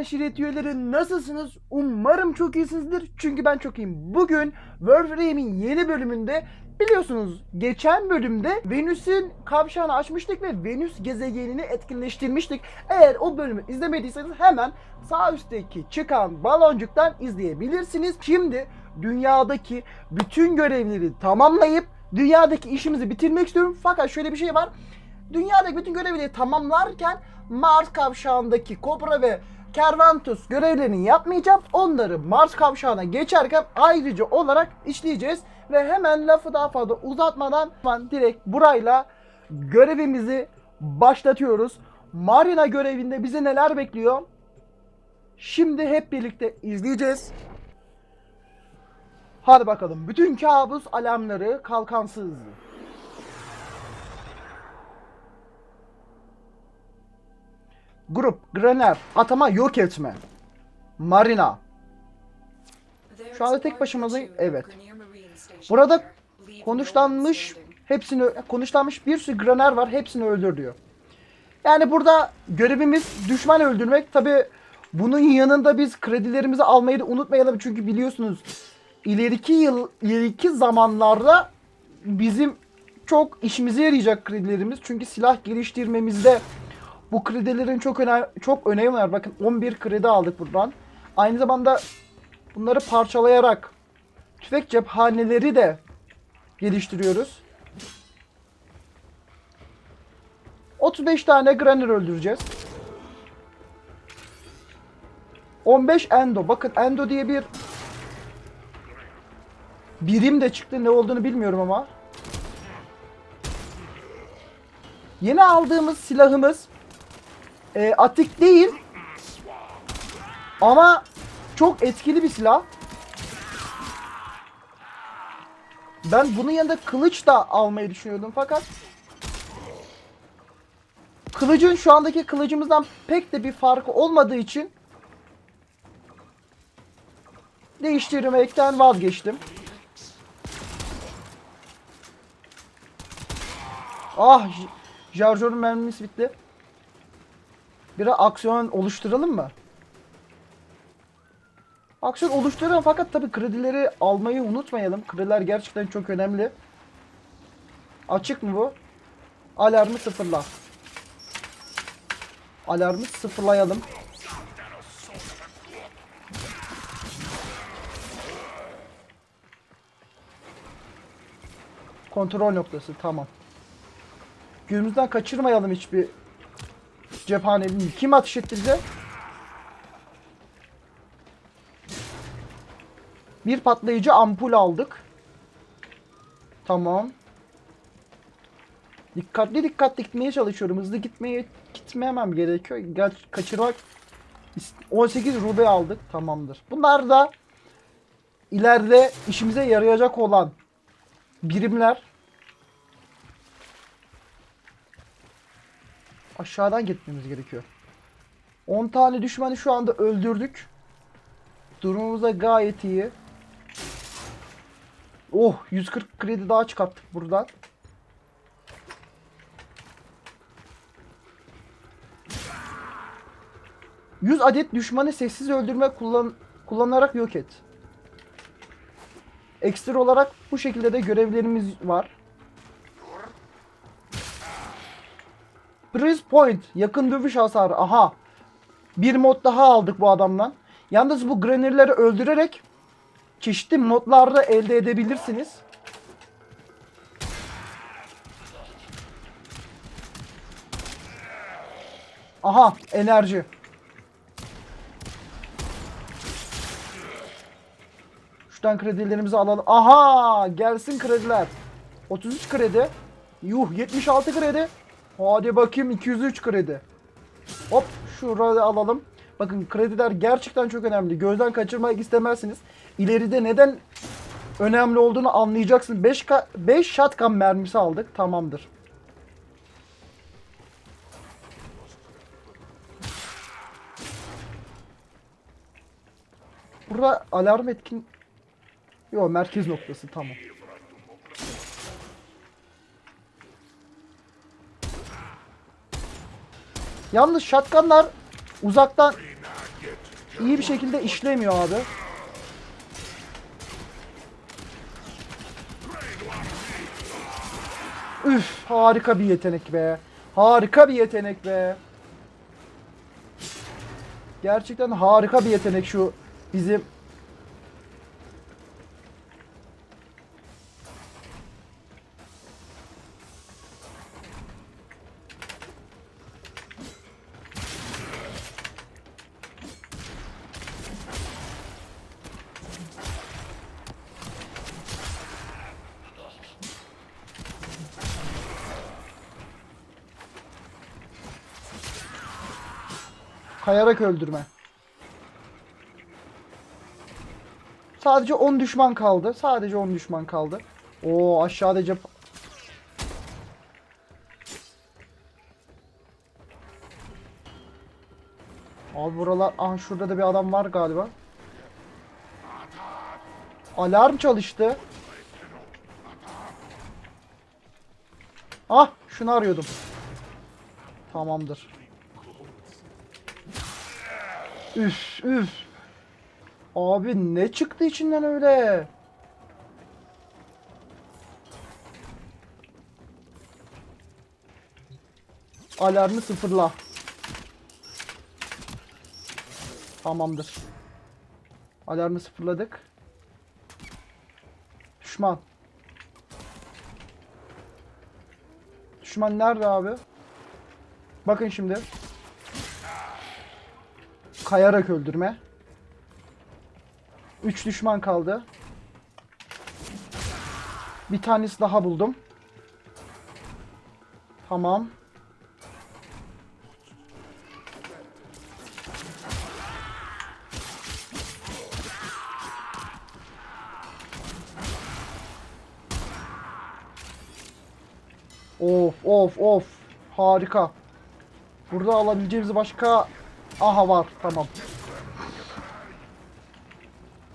aşiret üyeleri nasılsınız? Umarım çok iyisinizdir. Çünkü ben çok iyiyim. Bugün Warframe'in yeni bölümünde biliyorsunuz geçen bölümde Venüs'ün kavşağını açmıştık ve Venüs gezegenini etkinleştirmiştik. Eğer o bölümü izlemediyseniz hemen sağ üstteki çıkan baloncuktan izleyebilirsiniz. Şimdi dünyadaki bütün görevleri tamamlayıp dünyadaki işimizi bitirmek istiyorum. Fakat şöyle bir şey var. Dünyadaki bütün görevleri tamamlarken Mars kavşağındaki Kobra ve Kervantus görevlerini yapmayacağım. Onları Mars kavşağına geçerken ayrıca olarak işleyeceğiz. Ve hemen lafı daha fazla uzatmadan hemen direkt burayla görevimizi başlatıyoruz. Marina görevinde bizi neler bekliyor? Şimdi hep birlikte izleyeceğiz. Hadi bakalım. Bütün kabus alarmları kalkansız. Grup, Graner, atama yok etme. Marina. Şu anda tek başımayım. Evet. Burada konuşlanmış hepsini konuşlanmış bir sürü Graner var. Hepsini öldür diyor. Yani burada görevimiz düşman öldürmek. Tabi bunun yanında biz kredilerimizi almayı da unutmayalım. Çünkü biliyorsunuz ileriki yıl ileriki zamanlarda bizim çok işimize yarayacak kredilerimiz. Çünkü silah geliştirmemizde bu kredilerin çok önem çok önemi var. Bakın 11 kredi aldık buradan. Aynı zamanda bunları parçalayarak tüfek cephaneleri de geliştiriyoruz. 35 tane Granner öldüreceğiz. 15 Endo. Bakın Endo diye bir birim de çıktı. Ne olduğunu bilmiyorum ama. Yeni aldığımız silahımız e, atik değil. Ama çok etkili bir silah. Ben bunun yanında kılıç da almayı düşünüyordum fakat kılıcın şu andaki kılıcımızdan pek de bir farkı olmadığı için değiştirmekten vazgeçtim. Ah, J- Jarjor'un mermisi bitti. Biraz aksiyon oluşturalım mı? Aksiyon oluşturalım fakat tabi kredileri almayı unutmayalım. Krediler gerçekten çok önemli. Açık mı bu? Alarmı sıfırla. Alarmı sıfırlayalım. Kontrol noktası tamam. Gözümüzden kaçırmayalım hiçbir cephaneyi. Kim ateş etti? Bir patlayıcı ampul aldık. Tamam. Dikkatli dikkatli gitmeye çalışıyorum. Hızlı gitmeye gitmemem gerekiyor. Gel kaçırmak 18 rube aldık. Tamamdır. Bunlar da ileride işimize yarayacak olan birimler. Aşağıdan gitmemiz gerekiyor. 10 tane düşmanı şu anda öldürdük. Durumumuz da gayet iyi. Oh 140 kredi daha çıkarttık buradan. ...100 adet düşmanı sessiz öldürme kullan kullanarak yok et. Ekstra olarak bu şekilde de görevlerimiz var. Breeze Point yakın dövüş hasarı. Aha. Bir mod daha aldık bu adamdan. Yalnız bu Graner'leri öldürerek çeşitli modlarda elde edebilirsiniz. Aha enerji. Şuradan kredilerimizi alalım. Aha gelsin krediler. 33 kredi. Yuh 76 kredi. Hadi bakayım 203 kredi. Hop şurada alalım. Bakın krediler gerçekten çok önemli. Gözden kaçırmak istemezsiniz. İleride neden önemli olduğunu anlayacaksın. 5 5 shotgun mermisi aldık. Tamamdır. Burada alarm etkin Yok merkez noktası tamam. Yalnız shotgunlar uzaktan iyi bir şekilde işlemiyor abi. Üf harika bir yetenek be. Harika bir yetenek be. Gerçekten harika bir yetenek şu bizim kayarak öldürme. Sadece 10 düşman kaldı. Sadece 10 düşman kaldı. Oo aşağıda cep. Abi buralar... Aha şurada da bir adam var galiba. Alarm çalıştı. Ah şunu arıyordum. Tamamdır. Üf üf. Abi ne çıktı içinden öyle? Alarmı sıfırla. Tamamdır. Alarmı sıfırladık. Düşman. Düşman nerede abi? Bakın şimdi. Kayarak öldürme. 3 düşman kaldı. Bir tanesi daha buldum. Tamam. Of of of. Harika. Burada alabileceğimiz başka... Aha var. Tamam.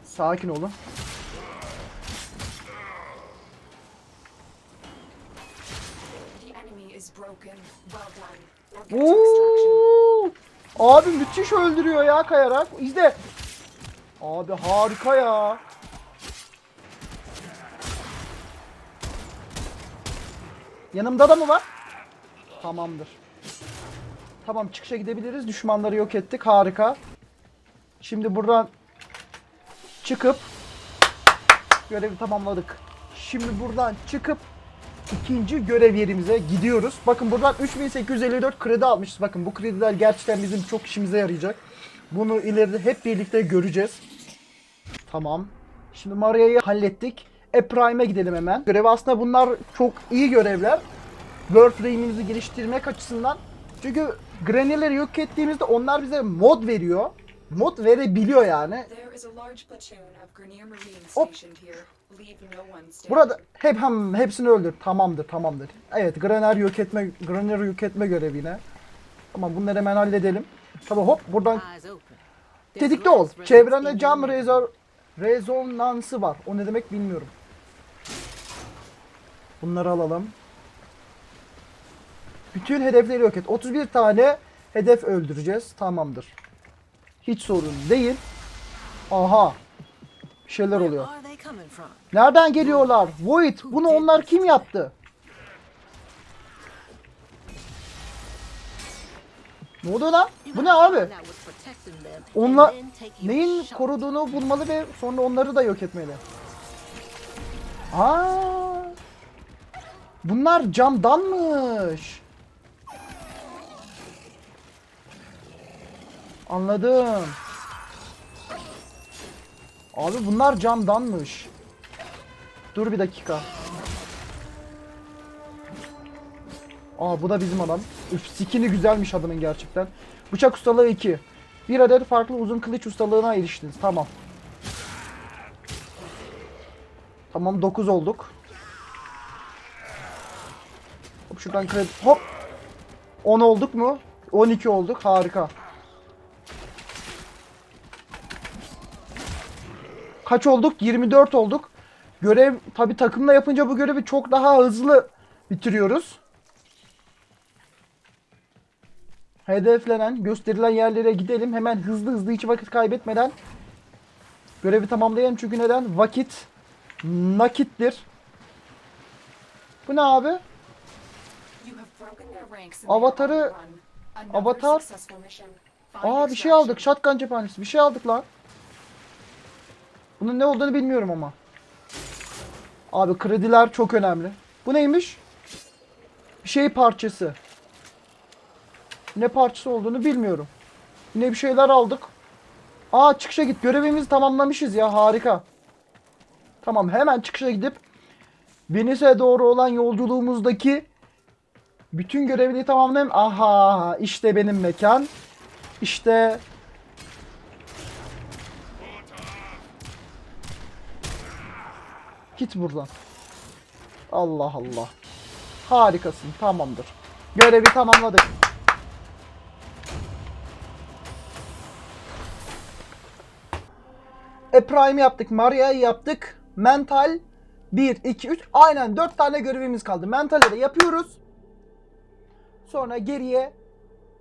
Sakin olun. Oo! Abi müthiş öldürüyor ya kayarak. İzle. Abi harika ya. Yanımda da mı var? Tamamdır. Tamam çıkışa gidebiliriz. Düşmanları yok ettik. Harika. Şimdi buradan çıkıp görevi tamamladık. Şimdi buradan çıkıp ikinci görev yerimize gidiyoruz. Bakın buradan 3854 kredi almışız. Bakın bu krediler gerçekten bizim çok işimize yarayacak. Bunu ileride hep birlikte göreceğiz. Tamam. Şimdi Maria'yı hallettik. E-Prime'e gidelim hemen. Görev aslında bunlar çok iyi görevler. Warframe'imizi geliştirmek açısından. Çünkü Granny'leri yok ettiğimizde onlar bize mod veriyor. Mod verebiliyor yani. Hop. Burada hep hem hepsini öldür. Tamamdır, tamamdır. Evet, Graner yok etme Graner yok etme görevine. Tamam, bunları hemen halledelim. Tamam, hop buradan tetikte ol. Çevrende cam rezor rezonansı var. O ne demek bilmiyorum. Bunları alalım. Bütün hedefleri yok et. 31 tane hedef öldüreceğiz. Tamamdır. Hiç sorun değil. Aha. Bir şeyler oluyor. Nereden geliyorlar? Void. Bunu onlar kim yaptı? Ne oldu lan? Bu ne abi? Onla neyin koruduğunu bulmalı ve sonra onları da yok etmeli. Aa! Bunlar camdanmış. Anladım. Abi bunlar camdanmış. Dur bir dakika. Aa bu da bizim adam. Üf skini güzelmiş adamın gerçekten. Bıçak ustalığı 2. Bir adet farklı uzun kılıç ustalığına eriştiniz. Tamam. Tamam 9 olduk. Hop şuradan kredi. Hop. 10 olduk mu? 12 olduk. Harika. Kaç olduk? 24 olduk. Görev tabi takımla yapınca bu görevi çok daha hızlı bitiriyoruz. hedeflenen, gösterilen yerlere gidelim. Hemen hızlı hızlı hiç vakit kaybetmeden görevi tamamlayalım. Çünkü neden? Vakit nakittir. Bu ne abi? Avatarı- Avatar- Aa bir şey aldık. Shotgun cephanesi. Bir şey aldık lan. Bunun ne olduğunu bilmiyorum ama. Abi krediler çok önemli. Bu neymiş? Bir şey parçası. Ne parçası olduğunu bilmiyorum. Yine bir şeyler aldık. Aa çıkışa git. Görevimizi tamamlamışız ya. Harika. Tamam hemen çıkışa gidip Venice'e doğru olan yolculuğumuzdaki bütün görevleri tamamlayayım. Aha işte benim mekan. İşte Git buradan. Allah Allah. Harikasın. Tamamdır. Görevi tamamladık. E Prime yaptık. Maria'yı yaptık. Mental 1, 2, 3. Aynen 4 tane görevimiz kaldı. Mental'e de yapıyoruz. Sonra geriye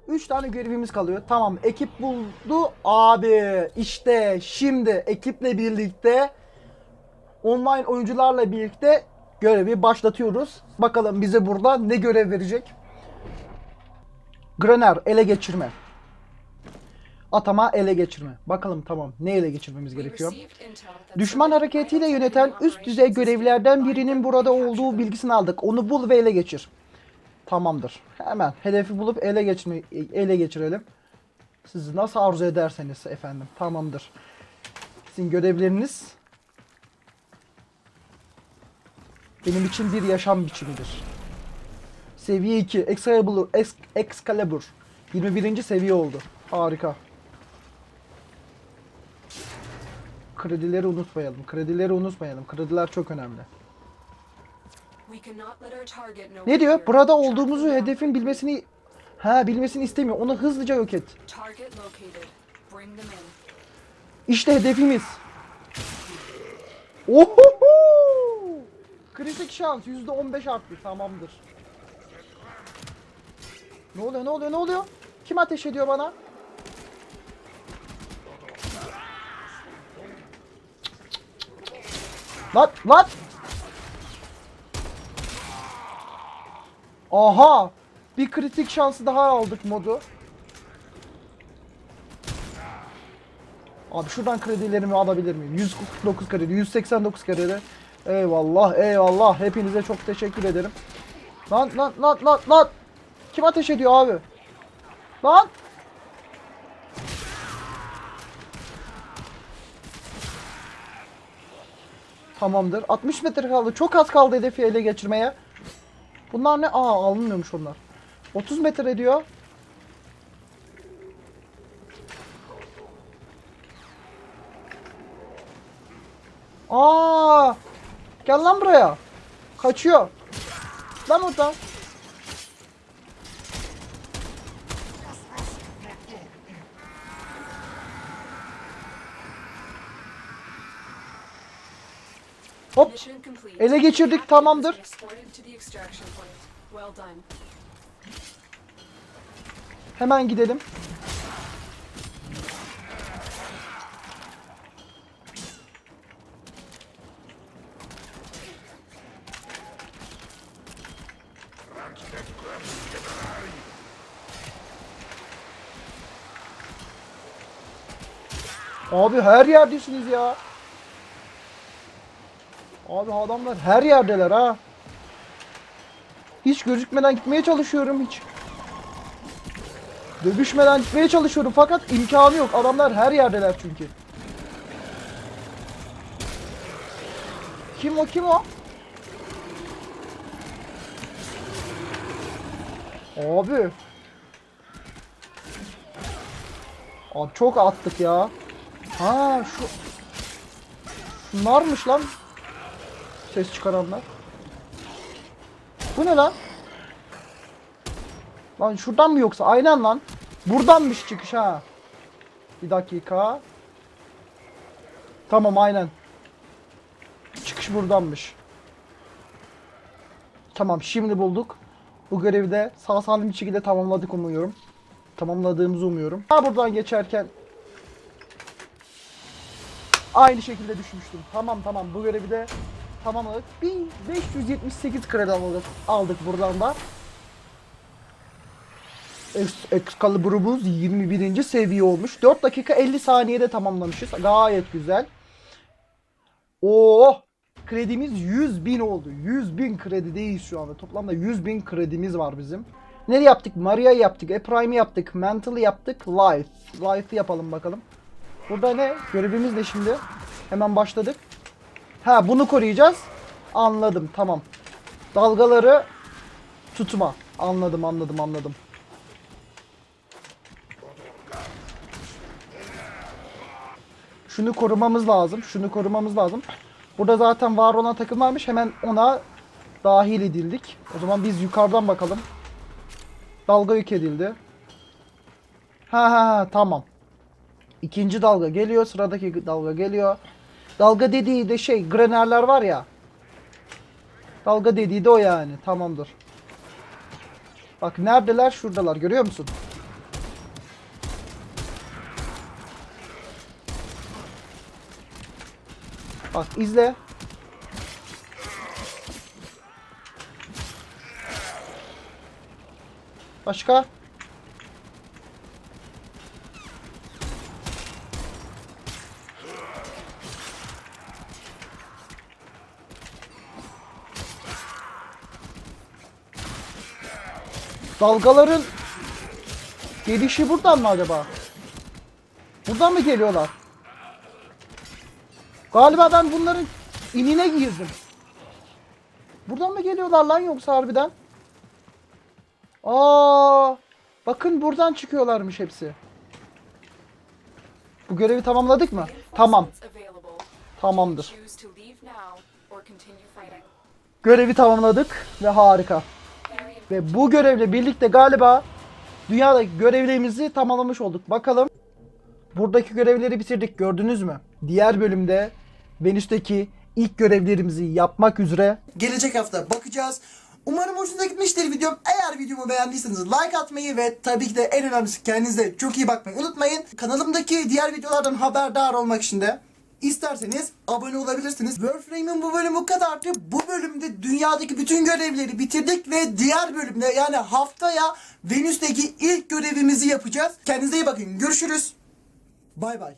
3 tane görevimiz kalıyor. Tamam ekip buldu. Abi işte şimdi ekiple birlikte online oyuncularla birlikte görevi başlatıyoruz. Bakalım bize burada ne görev verecek? Graner ele geçirme. Atama ele geçirme. Bakalım tamam ne ele geçirmemiz gerekiyor? Düşman hareketiyle yöneten üst düzey görevlerden birinin burada olduğu bilgisini aldık. Onu bul ve ele geçir. Tamamdır. Hemen hedefi bulup ele geçirme ele geçirelim. Siz nasıl arzu ederseniz efendim. Tamamdır. Sizin görevleriniz benim için bir yaşam biçimidir. Seviye 2 Excalibur, Ex- Excalibur 21. seviye oldu. Harika. Kredileri unutmayalım. Kredileri unutmayalım. Krediler çok önemli. Ne diyor? Burada olduğumuzu hedefin bilmesini ha bilmesini istemiyor. Onu hızlıca yok et. İşte hedefimiz. Ohoho! Kritik şans %15 arttı. Tamamdır. Ne oluyor? Ne oluyor? Ne oluyor? Kim ateş ediyor bana? Lan lan! Aha! Bir kritik şansı daha aldık modu. Abi şuradan kredilerimi alabilir miyim? 149 kredi, 189 kredi. Eyvallah, eyvallah. Hepinize çok teşekkür ederim. Lan lan lan lan lan. Kim ateş ediyor abi? Lan. Tamamdır. 60 metre kaldı. Çok az kaldı hedefi ele geçirmeye. Bunlar ne? Aa alınmıyormuş onlar. 30 metre diyor. Aa! Gel lan buraya. Kaçıyor. Lan oradan. Hop. Ele geçirdik, tamamdır. Hemen gidelim. Abi her yerdesiniz ya. Abi adamlar her yerdeler ha. Hiç gözükmeden gitmeye çalışıyorum hiç. Dövüşmeden gitmeye çalışıyorum fakat imkanı yok. Adamlar her yerdeler çünkü. Kim o kim o? Abi. Abi çok attık ya. Ha şu Şunlarmış lan. Ses çıkaranlar. Bu ne lan? Lan şuradan mı yoksa? Aynen lan. Buradanmış çıkış ha. Bir dakika. Tamam aynen. Çıkış buradanmış. Tamam şimdi bulduk. Bu görevi de sağ salim bir şekilde tamamladık umuyorum. tamamladığımızı umuyorum. Ha buradan geçerken aynı şekilde düşmüştüm. Tamam tamam bu görevi de tamamladık. 1578 kredi aldık, aldık buradan da. Ex- Excalibur'umuz 21. seviye olmuş. 4 dakika 50 saniyede tamamlamışız. Gayet güzel. Oo, kredimiz 100 bin oldu. 100 bin kredideyiz şu anda. Toplamda 100 bin kredimiz var bizim. Ne yaptık? Maria'yı yaptık. E-Prime'i yaptık. Mental'ı yaptık. Life. Life'ı yapalım bakalım. Burada ne? Görevimiz ne şimdi? Hemen başladık. Ha bunu koruyacağız. Anladım tamam. Dalgaları tutma. Anladım anladım anladım. Şunu korumamız lazım. Şunu korumamız lazım. Burada zaten var olan takım varmış. Hemen ona dahil edildik. O zaman biz yukarıdan bakalım. Dalga yük edildi. Ha ha ha tamam. İkinci dalga geliyor. Sıradaki dalga geliyor. Dalga dediği de şey grenerler var ya. Dalga dediği de o yani. Tamamdır. Bak neredeler? Şuradalar. Görüyor musun? Bak izle. Başka? Dalgaların gelişi buradan mı acaba? Buradan mı geliyorlar? Galiba ben bunların inine girdim. Buradan mı geliyorlar lan yoksa harbiden? Aa, bakın buradan çıkıyorlarmış hepsi. Bu görevi tamamladık mı? Tamam, tamamdır. Görevi tamamladık ve harika. Ve bu görevle birlikte galiba dünyadaki görevlerimizi tamamlamış olduk. Bakalım. Buradaki görevleri bitirdik gördünüz mü? Diğer bölümde Venüs'teki ilk görevlerimizi yapmak üzere Gelecek hafta bakacağız. Umarım hoşunuza gitmiştir videom. Eğer videomu beğendiyseniz like atmayı ve tabii ki de en önemlisi kendinize çok iyi bakmayı unutmayın. Kanalımdaki diğer videolardan haberdar olmak için de isterseniz abone olabilirsiniz. Warframe'in bu bölümü bu kadardı. Bu bölümde dünyadaki bütün görevleri bitirdik ve diğer bölümde yani haftaya Venüs'teki ilk görevimizi yapacağız. Kendinize iyi bakın. Görüşürüz. Bay bay.